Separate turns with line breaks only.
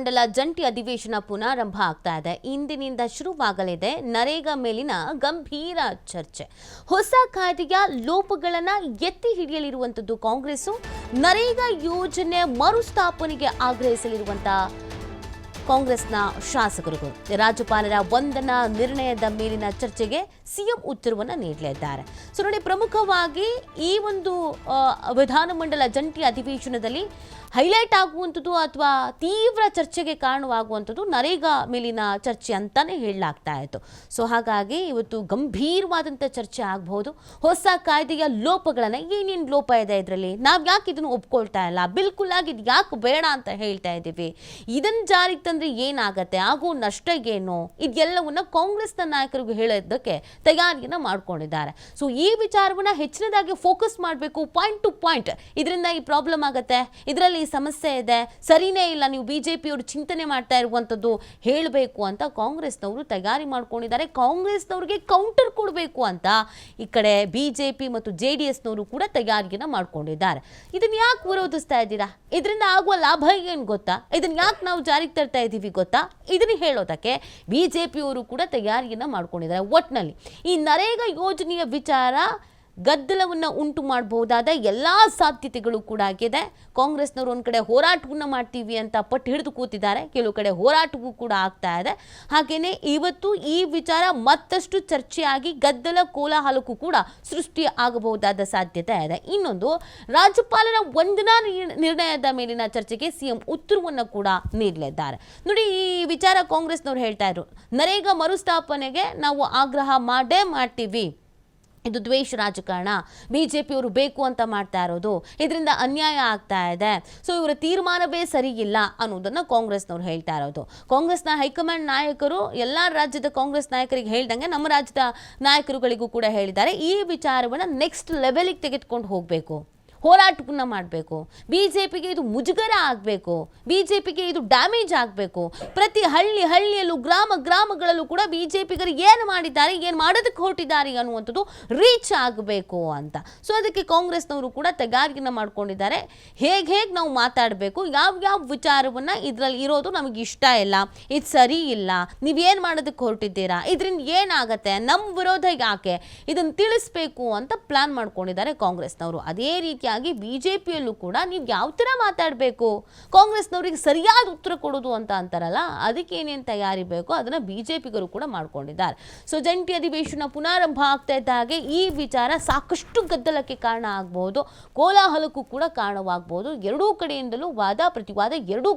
ಮಂಡಲ ಜಂಟಿ ಅಧಿವೇಶನ ಪುನಾರಂಭ ಆಗ್ತಾ ಇದೆ. ಇಂದಿನಿಂದ ಶುರುವಾಗಲಿದೆ ನರೇಗಾ ಮೇಲಿನ ಗಂಭೀರ ಚರ್ಚೆ. ಹೊಸ ಕಾಯ್ದೆಯ ಲೋಪಗಳನ್ನ ಎತ್ತಿ ಹಿಡಿಯಲಿರುವಂತದ್ದು ಕಾಂಗ್ರೆಸ್ಸು. ನರೇಗಾ ಯೋಜನೆ ಮರುಸ್ಥಾಪನೆಗೆ ಆಗ್ರಹಿಸಲಿರುವಂತಹ ಕಾಂಗ್ರೆಸ್ನ ಶಾಸಕರಿಗೂ ರಾಜ್ಯಪಾಲರ ವಂದನಾ ನಿರ್ಣಯದ ಮೇಲಿನ ಚರ್ಚೆಗೆ ಸಿಎಂ ಉತ್ತರವನ್ನು ನೀಡಲಿದ್ದಾರೆ. ಸೊ ನೋಡಿ, ಪ್ರಮುಖವಾಗಿ ಈ ಒಂದು ವಿಧಾನಮಂಡಲ ಜಂಟಿ ಅಧಿವೇಶನದಲ್ಲಿ ಹೈಲೈಟ್ ಆಗುವಂಥದ್ದು ಅಥವಾ ತೀವ್ರ ಚರ್ಚೆಗೆ ಕಾರಣವಾಗುವಂಥದ್ದು ನರೇಗಾ ಮೇಲಿನ ಚರ್ಚೆ ಅಂತಾನೆ ಹೇಳಲಾಗ್ತಾ ಇತ್ತು. ಸೊ ಹಾಗಾಗಿ ಇವತ್ತು ಗಂಭೀರವಾದಂಥ ಚರ್ಚೆ ಆಗಬಹುದು. ಹೊಸ ಕಾಯ್ದೆಯ ಲೋಪಗಳನ್ನು ಏನೇನು ಲೋಪ ಇದೆ ಇದರಲ್ಲಿ? ನಾವು ಯಾಕೆ ಇದನ್ನು ಒಪ್ಕೊಳ್ತಾ ಇಲ್ಲ? ಬಿಲ್ಕುಲ್ ಆಗಿ ಇದು ಯಾಕೆ ಬೇಡ ಅಂತ ಹೇಳ್ತಾ ಇದ್ದೀವಿ ಇದನ್ನು ಜಾರಿಗೆ ತಂದ್ರೆ ಏನಾಗತ್ತೆ? ಆಗೋ ನಷ್ಟ ಏನು? ಇದೆಲ್ಲವನ್ನ ಕಾಂಗ್ರೆಸ್ನ ನಾಯಕರಿಗೆ ಹೇಳೋದಕ್ಕೆ ತಯಾರಿಯನ್ನ ಮಾಡ್ಕೊಂಡಿದ್ದಾರೆ. ಸೊ ಈ ವಿಚಾರವನ್ನ ಹೆಚ್ಚಿನದಾಗಿ ಫೋಕಸ್ ಮಾಡಬೇಕು ಪಾಯಿಂಟ್ ಟು ಪಾಯಿಂಟ್ ಇದರಿಂದ ಈ ಪ್ರಾಬ್ಲಮ್ ಆಗತ್ತೆ? ಇದರಲ್ಲಿ ಈ ಸಮಸ್ಯೆ ಇದೆ? ಸರಿನೇ ಇಲ್ಲ, ನೀವು ಬಿಜೆಪಿಯವರು ಚಿಂತನೆ ಮಾಡ್ತಾ ಇರುವಂಥದ್ದು ಹೇಳಬೇಕು ಅಂತ ಕಾಂಗ್ರೆಸ್ನವರು ತಯಾರಿ ಮಾಡ್ಕೊಂಡಿದ್ದಾರೆ. ಕಾಂಗ್ರೆಸ್ನವ್ರಿಗೆ ಕೌಂಟರ್ ಕೊಡಬೇಕು ಅಂತ ಈ ಕಡೆ ಬಿಜೆಪಿ ಮತ್ತು ಜೆ ಡಿ ಎಸ್ನವರು ಕೂಡ ತಯಾರಿಯನ್ನ ಮಾಡ್ಕೊಂಡಿದ್ದಾರೆ. ಇದನ್ನ ಯಾಕೆ ವಿರೋಧಿಸ್ತಾ ಇದ್ದೀರಾ? ಇದರಿಂದ ಆಗುವ ಲಾಭ ಏನು ಗೊತ್ತಾ? ಇದನ್ನ ಯಾಕೆ ನಾವು ಜಾರಿಗೆ ತರ್ತಾ ಇದ್ದೀವಿ ಗೊತ್ತಾ? ಇದನ್ನ ಹೇಳೋದಕ್ಕೆ ಬಿ ಜೆ ಪಿಯವರು ಕೂಡ ತಯಾರಿಯನ್ನು ಮಾಡ್ಕೊಂಡಿದ್ದಾರೆ ಒಟ್ನಲ್ಲಿ. ಈ ನರೇಗಾ ಯೋಜನೆಯ ವಿಚಾರ ಗದ್ದಲವನ್ನು ಉಂಟು ಮಾಡಬಹುದಾದ ಎಲ್ಲ ಸಾಧ್ಯತೆಗಳು ಕೂಡ ಆಗಿದೆ. ಕಾಂಗ್ರೆಸ್ನವರು ಒಂದು ಕಡೆ ಹೋರಾಟವನ್ನು ಮಾಡ್ತೀವಿ ಅಂತ ಪಟ್ಟು ಹಿಡಿದು ಕೂತಿದ್ದಾರೆ. ಕೆಲವು ಕಡೆ ಹೋರಾಟವೂ ಕೂಡ ಆಗ್ತಾ ಇದೆ. ಹಾಗೆಯೇ ಇವತ್ತು ಈ ವಿಚಾರ ಮತ್ತಷ್ಟು ಚರ್ಚೆಯಾಗಿ ಗದ್ದಲ ಕೋಲಾಹಲಕ್ಕೂ ಕೂಡ ಸೃಷ್ಟಿ ಆಗಬಹುದಾದ ಸಾಧ್ಯತೆ ಇದೆ. ಇನ್ನೊಂದು, ರಾಜ್ಯಪಾಲರ ವಂದನಾ ನಿರ್- ನಿರ್ಣಯದ ಮೇಲಿನ ಚರ್ಚೆಗೆ ಸಿಎಂ ಉತ್ತರವನ್ನು ಕೂಡ ನೀಡಲಿದ್ದಾರೆ. ನೋಡಿ, ಈ ವಿಚಾರ ಕಾಂಗ್ರೆಸ್ನವರು ಹೇಳ್ತಾ ಇದ್ರು. ನರೇಗಾ ಮರುಸ್ಥಾಪನೆಗೆ ನಾವು ಆಗ್ರಹ ಮಾಡೇ ಮಾಡ್ತೀವಿ. ಇದು ದ್ವೇಷ ರಾಜಕಾರಣ. ಬಿ ಜೆ ಪಿಯವರು ಬೇಕು ಅಂತ ಮಾಡ್ತಾ ಇರೋದು. ಇದರಿಂದ ಅನ್ಯಾಯ ಆಗ್ತಾ ಇದೆ. ಸೊ ಇವರ ತೀರ್ಮಾನವೇ ಸರಿಯಿಲ್ಲ ಅನ್ನೋದನ್ನು ಕಾಂಗ್ರೆಸ್ನವ್ರು ಹೇಳ್ತಾ ಇರೋದು. ಕಾಂಗ್ರೆಸ್ನ ಹೈಕಮಾಂಡ್ ನಾಯಕರು ಎಲ್ಲ ರಾಜ್ಯದ ಕಾಂಗ್ರೆಸ್ ನಾಯಕರಿಗೆ ಹೇಳ್ದಂಗೆ ನಮ್ಮ ರಾಜ್ಯದ ನಾಯಕರುಗಳಿಗೂ ಕೂಡ ಹೇಳಿದ್ದಾರೆ. ಈ ವಿಚಾರವನ್ನು ನೆಕ್ಸ್ಟ್ ಲೆವೆಲಿಗೆ ತೆಗೆದುಕೊಂಡು ಹೋಗಬೇಕು. ಹೋರಾಟವನ್ನ ಮಾಡಬೇಕು. ಬಿ ಜೆ ಪಿಗೆ ಇದು ಮುಜುಗರ ಆಗಬೇಕು. ಬಿ ಜೆ ಪಿಗೆ ಇದು ಡ್ಯಾಮೇಜ್ ಆಗಬೇಕು. ಪ್ರತಿ ಹಳ್ಳಿ ಹಳ್ಳಿಯಲ್ಲೂ, ಗ್ರಾಮ ಗ್ರಾಮಗಳಲ್ಲೂ ಕೂಡ ಬಿ ಜೆ ಪಿಗರು ಏನು ಮಾಡಿದ್ದಾರೆ, ಏನು ಮಾಡೋದಕ್ಕೆ ಹೊರಟಿದ್ದಾರೆ ಅನ್ನುವಂಥದ್ದು ರೀಚ್ ಆಗಬೇಕು ಅಂತ. ಸೊ ಅದಕ್ಕೆ ಕಾಂಗ್ರೆಸ್ನವರು ಕೂಡ ತೆಗಾರಿಕೆನ ಮಾಡ್ಕೊಂಡಿದ್ದಾರೆ. ಹೇಗೆ ಹೇಗೆ ನಾವು ಮಾತಾಡಬೇಕು, ಯಾವ ಯಾವ ವಿಚಾರವನ್ನು ಇದರಲ್ಲಿ ಇರೋದು ನಮಗೆ ಇಷ್ಟ ಇಲ್ಲ. ಇದು ಸರಿ ಇಲ್ಲ. ನೀವೇನು ಮಾಡೋದಕ್ಕೆ ಹೊರಟಿದ್ದೀರಾ? ಇದರಿಂದ ಏನಾಗುತ್ತೆ? ನಮ್ಮ ವಿರೋಧ ಯಾಕೆ? ಇದನ್ನು ತಿಳಿಸ್ಬೇಕು ಅಂತ ಪ್ಲಾನ್ ಮಾಡ್ಕೊಂಡಿದ್ದಾರೆ ಕಾಂಗ್ರೆಸ್ನವರು. ಅದೇ ರೀತಿಯಾಗಿ ಬಿ ಜೆ ಕೂಡ ನೀವು ಯಾವ ಥರ ಮಾತಾಡಬೇಕು? ಕಾಂಗ್ರೆಸ್ನವ್ರಿಗೆ ಸರಿಯಾದ ಉತ್ತರ ಕೊಡೋದು ಅಂತ ಅಂತಾರಲ್ಲ, ಅದಕ್ಕೆ ಏನೇನು ತಯಾರಿ ಬೇಕೋ ಅದನ್ನು ಬಿ ಜೆ ಪಿಗರು ಕೂಡ ಮಾಡ್ಕೊಂಡಿದ್ದಾರೆ. ಸೊ ಜಂಟಿ ಅಧಿವೇಶನ ಪುನಾರಂಭ ಆಗ್ತಾ ಇದ್ದ ಹಾಗೆ ಈ ವಿಚಾರ ಸಾಕಷ್ಟು ಗದ್ದಲಕ್ಕೆ ಕಾರಣ ಆಗಬಹುದು, ಕೋಲಾಹಲಕ್ಕೂ ಕೂಡ ಕಾರಣವಾಗಬಹುದು. ಎರಡೂ ಕಡೆಯಿಂದಲೂ ವಾದ, ಪ್ರತಿವಾದ ಎರಡೂ